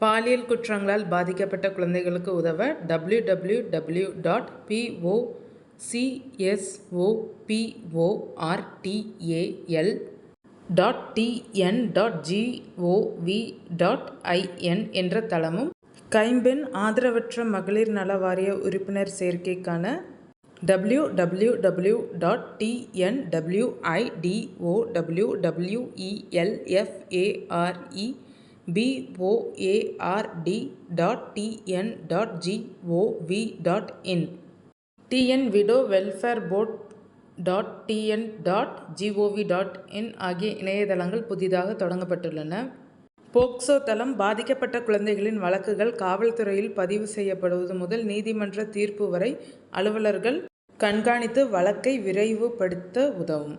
பாலியல் குற்றங்களால் பாதிக்கப்பட்ட குழந்தைகளுக்கு உதவ W W W dot PO CSOPORTAL dot TN dot GOV dot IN என்ற தளமும் கைம்பெண் ஆதரவற்ற மகளிர் நல வாரிய உறுப்பினர் சேர்க்கைக்கான W W W dot TN WIDO W WELFARE BOARD dot TN dot GOV dot in TN widow welfare board dot TN dot GOV dot in ஆகிய இணையதளங்கள் புதிதாக தொடங்கப்பட்டுள்ளன. போக்சோ தளம் பாதிக்கப்பட்ட குழந்தைகளின் வழக்குகள் காவல்துறையில் பதிவு செய்யப்படுவது முதல் நீதிமன்ற தீர்ப்பு வரை அலுவலர்கள் கண்காணித்து வழக்கை விரைவுபடுத்த உதவும்.